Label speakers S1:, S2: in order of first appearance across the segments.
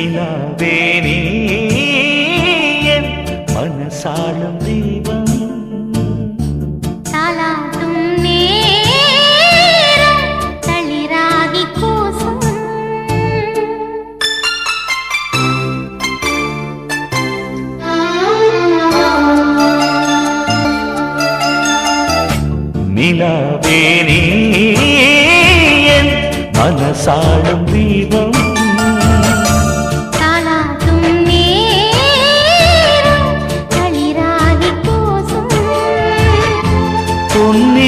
S1: நிலாவேனே என் மனசாளும் தெய்வம். நிலவேனே என் மனசாடும் தீபம்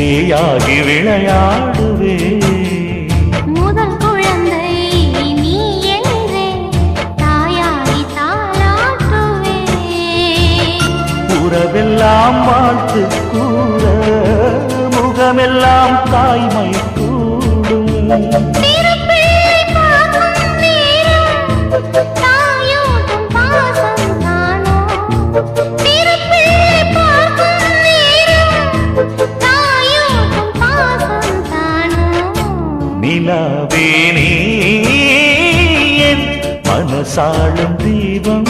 S1: தீயாகி விளையாடுவே.
S2: முதல் குழந்தை நீ என்றே தாயாகி தாளாட்டுவே.
S1: உறவெல்லாம் வாழ்த்து கூற முகமெல்லாம் தாய்மை கூடும் நிலாவேனே. மனசாளும் தெய்வம்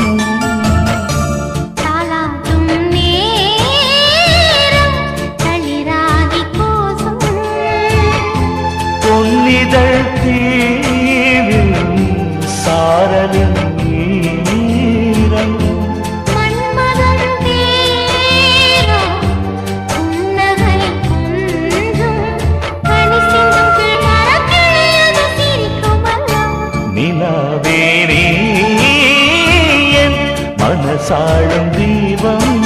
S1: நிலாவேனே என் மனசாழும் தீபம்